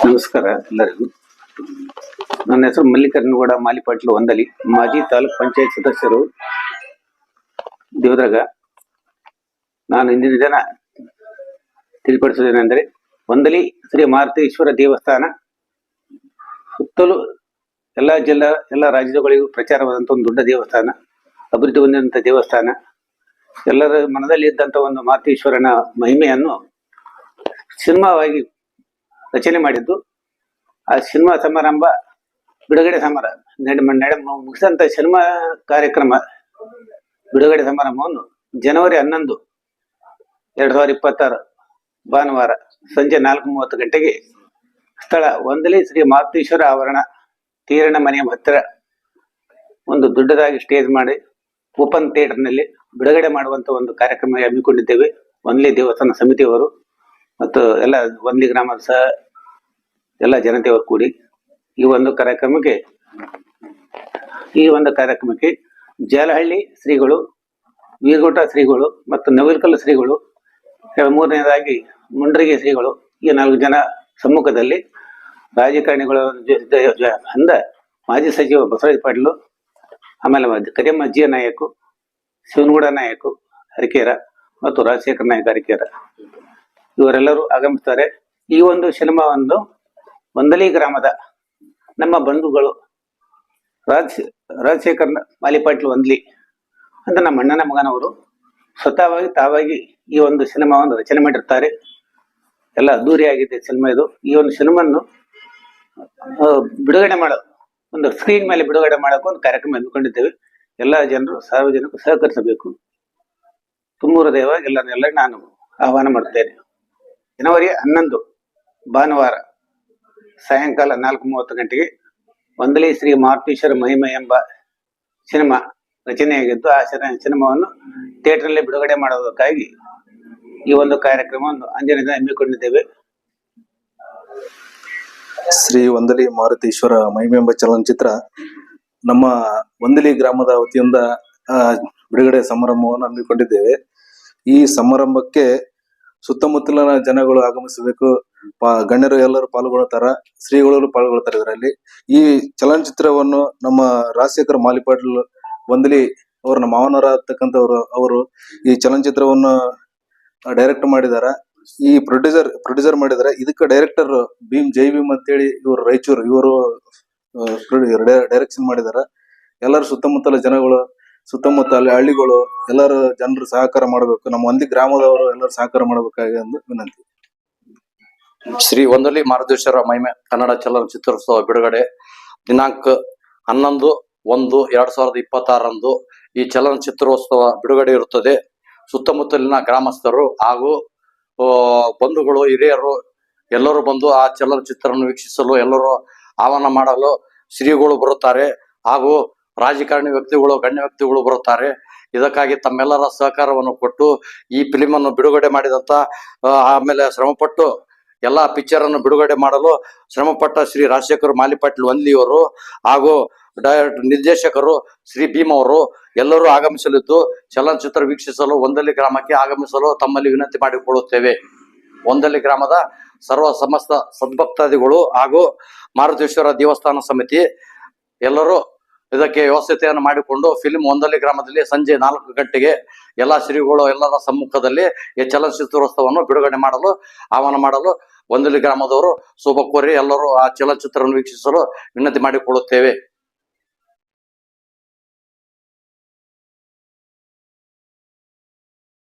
ನಮಸ್ಕಾರ ಎಲ್ಲರಿಗೂ. ನನ್ನ ಹೆಸರು ಮಲ್ಲಿಕಾರ್ಜುನಗೌಡ, ಮಾಲಿಪಾಟ್ಲು ಒಂದಲಿ ಮಾಜಿ ತಾಲೂಕ್ ಪಂಚಾಯತ್ ಸದಸ್ಯರು ದೇವದ್ರಾಗ. ನಾನು ಇಂದಿನ ದಿನ ತಿಳಿಪಡಿಸುವುದೇನೆಂದರೆ ಒಂದಲಿ ಶ್ರೀ ಮಾರುತೇಶ್ವರ ದೇವಸ್ಥಾನ. ಸುತ್ತಲೂ ಎಲ್ಲ ಜಿಲ್ಲಾ, ಎಲ್ಲ ರಾಜ್ಯಗಳಿಗೂ ಪ್ರಚಾರವಾದಂಥ ಒಂದು ದೊಡ್ಡ ದೇವಸ್ಥಾನ, ಅಭಿವೃದ್ಧಿ ಹೊಂದಿದಂಥ ದೇವಸ್ಥಾನ. ಎಲ್ಲರ ಮನದಲ್ಲಿ ಇದ್ದಂಥ ಒಂದು ಮಾರುತೇಶ್ವರನ ಮಹಿಮೆಯನ್ನು ಸಿನಿಮಾವಾಗಿ ರಚನೆ ಮಾಡಿದ್ದು. ಆ ಸಿನಿಮಾ ಸಮಾರಂಭ, ಬಿಡುಗಡೆ ಸಮಾರಂಭ, ನಡೆ ನಡೆ ಸಿನಿಮಾ ಕಾರ್ಯಕ್ರಮ, ಬಿಡುಗಡೆ ಸಮಾರಂಭವನ್ನು ಜನವರಿ ಹನ್ನೊಂದು, ಎರಡು ಸಾವಿರದ ಇಪ್ಪತ್ತಾರು ಭಾನುವಾರ ಸಂಜೆ ನಾಲ್ಕು ಮೂವತ್ತು ಗಂಟೆಗೆ ಸ್ಥಳ ಒಂದಲಿ ಶ್ರೀ ಮಾತೇಶ್ವರ ಆವರಣ, ತೀರಣ ಮನೆಯ ಹತ್ತಿರ ಒಂದು ದೊಡ್ಡದಾಗಿ ಸ್ಟೇಜ್ ಮಾಡಿ ಓಪನ್ ಥಿಯೇಟರ್ನಲ್ಲಿ ಬಿಡುಗಡೆ ಮಾಡುವಂತ ಒಂದು ಕಾರ್ಯಕ್ರಮ ಹಮ್ಮಿಕೊಂಡಿದ್ದೇವೆ. ಒಂದಲಿ ದೇವಸ್ಥಾನ ಸಮಿತಿಯವರು. ಮತ್ತು ಎಲ್ಲ ಒಂದ್ಲಿ ಗ್ರಾಮದ ಸಹ ಎಲ್ಲ ಜನತೆಯವರು ಕೂಡಿ ಈ ಒಂದು ಕಾರ್ಯಕ್ರಮಕ್ಕೆ ಈ ಒಂದು ಕಾರ್ಯಕ್ರಮಕ್ಕೆ ಜಾಲಹಳ್ಳಿ ಶ್ರೀಗಳು, ವೀರಗೋಟ ಶ್ರೀಗಳು ಮತ್ತು ನವಿಲ್ಕಲ್ ಶ್ರೀಗಳು ಮೂರನೇದಾಗಿ ಮುಂಡ್ರಿಗೆ ಶ್ರೀಗಳು, ಈ ನಾಲ್ಕು ಜನ ಸಮ್ಮುಖದಲ್ಲಿ ರಾಜಕಾರಣಿಗಳ ಅಂದ ಮಾಜಿ ಸಚಿವ ಬಸವರಾಜ ಪಾಟೀಲು, ಆಮೇಲೆ ಕರಿಯಮ್ಮ ಜಿ ನಾಯಕು, ಶಿವನಗೌಡ ನಾಯಕು, ಹರಿಕೇರ ಮತ್ತು ರಾಜಶೇಖರ ನಾಯಕ ಹರಿಕೇರ. ಇವರೆಲ್ಲರೂ ಆಗಮಿಸ್ತಾರೆ. ಈ ಒಂದು ಸಿನಿಮಾವನ್ನು ಒಂದಲಿ ಗ್ರಾಮದ ನಮ್ಮ ಬಂಧುಗಳು ರಾಜ್, ರಾಜಶೇಖರ್ ಮಾಲಿಪಾಟ್ಲು ಒಂದ್ಲಿ ಅಂತ ನಮ್ಮ ಅಣ್ಣನ ಮಗನವರು ಸ್ವತಃವಾಗಿ ತಾವಾಗಿ ಈ ಒಂದು ಸಿನಿಮಾವನ್ನು ರಚನೆ ಮಾಡಿರ್ತಾರೆ. ಎಲ್ಲ ಅದ್ದೂರಿಯಾಗಿದೆ ಸಿನಿಮಾ ಇದು. ಈ ಒಂದು ಸಿನಿಮಾವನ್ನು ಬಿಡುಗಡೆ ಮಾಡೋ, ಒಂದು ಸ್ಕ್ರೀನ್ ಮೇಲೆ ಬಿಡುಗಡೆ ಮಾಡೋಕೆ ಒಂದು ಕಾರ್ಯಕ್ರಮ ಹಮ್ಮಿಕೊಂಡಿದ್ದೇವೆ. ಎಲ್ಲ ಜನರು, ಸಾರ್ವಜನಿಕರು ಸಹಕರಿಸಬೇಕು. ತುಂಬೂರ ದೇವ ಎಲ್ಲರನ್ನೆಲ್ಲ ನಾನು ಆಹ್ವಾನ ಮಾಡುತ್ತೇನೆ. ಜನವರಿ ಹನ್ನೊಂದು, ಭಾನುವಾರ, ಸಾಯಂಕಾಲ ನಾಲ್ಕು ಮೂವತ್ತು ಗಂಟೆಗೆ ಒಂದಲಿ ಶ್ರೀ ಮಾರುತೀಶ್ವರ ಮಹಿಮೆ ಎಂಬ ಸಿನಿಮಾ ರಚನೆಯಾಗಿದ್ದು, ಆ ಸಿನ- ಸಿನಿಮಾವನ್ನು ಥಿಯೇಟರ್ನಲ್ಲಿ ಬಿಡುಗಡೆ ಮಾಡೋದಕ್ಕಾಗಿ ಈ ಒಂದು ಕಾರ್ಯಕ್ರಮವನ್ನು ಅಂಜನಿಂದ ಹಮ್ಮಿಕೊಂಡಿದ್ದೇವೆ. ಶ್ರೀ ಒಂದಲಿ ಮಾರುತೀಶ್ವರ ಮಹಿಮೆ ಎಂಬ ಚಲನಚಿತ್ರ ನಮ್ಮ ಒಂದಲಿ ಗ್ರಾಮದ ವತಿಯಿಂದ ಬಿಡುಗಡೆ ಸಮಾರಂಭವನ್ನು ಹಮ್ಮಿಕೊಂಡಿದ್ದೇವೆ. ಈ ಸಮಾರಂಭಕ್ಕೆ ಸುತ್ತಮುತ್ತಲಿನ ಜನಗಳು ಆಗಮಿಸಬೇಕು. ಗಣ್ಯರು ಎಲ್ಲರೂ ಪಾಲ್ಗೊಳ್ತಾರ ಶ್ರೀಗಳು ಪಾಲ್ಗೊಳ್ತಾರೆ ಇದರಲ್ಲಿ. ಈ ಚಲನಚಿತ್ರವನ್ನು ನಮ್ಮ ರಾಜಶೇಖರ್ ಮಾಲಿಪಾಟಲ್ ವಂದಲಿ ಅವರು ನಮ್ಮ ಮಾವನವರಾಗ್ತಕ್ಕಂಥವ್ರು ಅವರು ಈ ಚಲನಚಿತ್ರವನ್ನು ಡೈರೆಕ್ಟ್ ಮಾಡಿದಾರ. ಈ ಪ್ರೊಡ್ಯೂಸರ್ ಪ್ರೊಡ್ಯೂಸರ್ ಮಾಡಿದಾರೆ. ಇದಕ್ಕೆ ಡೈರೆಕ್ಟರ್ ಭೀಮ್ ಜೈ ಭೀಮ್ ಅಂತೇಳಿ ಇವರು ರಾಯಚೂರು, ಇವರು ಡೈರೆಕ್ಷನ್ ಮಾಡಿದಾರ. ಎಲ್ಲರೂ ಸುತ್ತಮುತ್ತಲ ಜನಗಳು ಸುತ್ತಮುತ್ತ ಅಲ್ಲಿ ಹಳ್ಳಿಗಳು ಎಲ್ಲರೂ ಜನರು ಸಹಕಾರ ಮಾಡಬೇಕು. ನಮ್ಮ ಒಂದು ಗ್ರಾಮದವರು ಎಲ್ಲರೂ ಸಹಕಾರ ಮಾಡಬೇಕಾಗಿ ಎಂದು ವಿನಂತಿ. ಶ್ರೀ ಒಂದಲಿ ಮಾರುತೇಶ್ವರ ಮಹಿಮೆ, ಕನ್ನಡ ಚಲನಚಿತ್ರೋತ್ಸವ ಬಿಡುಗಡೆ ದಿನಾಂಕ ಹನ್ನೊಂದು, ಒಂದು, ಎರಡ್ ಸಾವಿರದ ಇಪ್ಪತ್ತಾರರಂದು ಈ ಚಲನಚಿತ್ರೋತ್ಸವ ಬಿಡುಗಡೆ ಇರುತ್ತದೆ. ಸುತ್ತಮುತ್ತಲಿನ ಗ್ರಾಮಸ್ಥರು ಹಾಗೂ ಬಂಧುಗಳು, ಹಿರಿಯರು ಎಲ್ಲರೂ ಬಂದು ಆ ಚಲನಚಿತ್ರವನ್ನು ವೀಕ್ಷಿಸಲು, ಎಲ್ಲರೂ ಆಹ್ವಾನ ಮಾಡಲು ಶ್ರೀಗಳು ಬರುತ್ತಾರೆ. ಹಾಗೂ ರಾಜಕಾರಣಿ ವ್ಯಕ್ತಿಗಳು, ಗಣ್ಯ ವ್ಯಕ್ತಿಗಳು ಬರುತ್ತಾರೆ. ಇದಕ್ಕಾಗಿ ತಮ್ಮೆಲ್ಲರ ಸಹಕಾರವನ್ನು ಕೊಟ್ಟು ಈ ಫಿಲಿಮ್ ಅನ್ನು ಬಿಡುಗಡೆ ಮಾಡಿದಂತ ಆಮೇಲೆ ಶ್ರಮಪಟ್ಟು ಎಲ್ಲ ಪಿಕ್ಚರ್ ಅನ್ನು ಬಿಡುಗಡೆ ಮಾಡಲು ಶ್ರಮಪಟ್ಟ ಶ್ರೀ ರಾಜಶೇಖರ್ ಮಾಲಿಪಾಟೀಲ್ ವಂದಿಯವರು ಹಾಗೂ ನಿರ್ದೇಶಕರು ಶ್ರೀ ಭೀಮ್ ಅವರು ಎಲ್ಲರೂ ಆಗಮಿಸಲಿದ್ದು, ಚಲನಚಿತ್ರ ವೀಕ್ಷಿಸಲು ಒಂದಲ್ಲಿ ಗ್ರಾಮಕ್ಕೆ ಆಗಮಿಸಲು ತಮ್ಮಲ್ಲಿ ವಿನಂತಿ ಮಾಡಿಕೊಳ್ಳುತ್ತೇವೆ. ಒಂದಲ್ಲಿ ಗ್ರಾಮದ ಸರ್ವ ಸಮಸ್ತ ಸದ್ಭಕ್ತಾದಿಗಳು ಹಾಗೂ ಮಾರುತೇಶ್ವರ ದೇವಸ್ಥಾನ ಸಮಿತಿ ಎಲ್ಲರೂ ಇದಕ್ಕೆ ವ್ಯವಸ್ಥೆಯನ್ನು ಮಾಡಿಕೊಂಡು ಫಿಲ್ಮ್ ಒಂದಲ್ಲಿ ಗ್ರಾಮದಲ್ಲಿ ಸಂಜೆ ನಾಲ್ಕು ಗಂಟೆಗೆ ಎಲ್ಲಾ ಶ್ರೀಗಳು ಎಲ್ಲರ ಸಮ್ಮುಖದಲ್ಲಿ ಈ ಚಲನಚಿತ್ರೋತ್ಸವವನ್ನು ಬಿಡುಗಡೆ ಮಾಡಲು, ಆಹ್ವಾನ ಮಾಡಲು ಒಂದಲ್ಲಿ ಗ್ರಾಮದವರು ಶುಭ ಕೋರಿ ಎಲ್ಲರೂ ಆ ಚಲನಚಿತ್ರವನ್ನು ವೀಕ್ಷಿಸಲು ವಿನಂತಿ ಮಾಡಿಕೊಳ್ಳುತ್ತೇವೆ.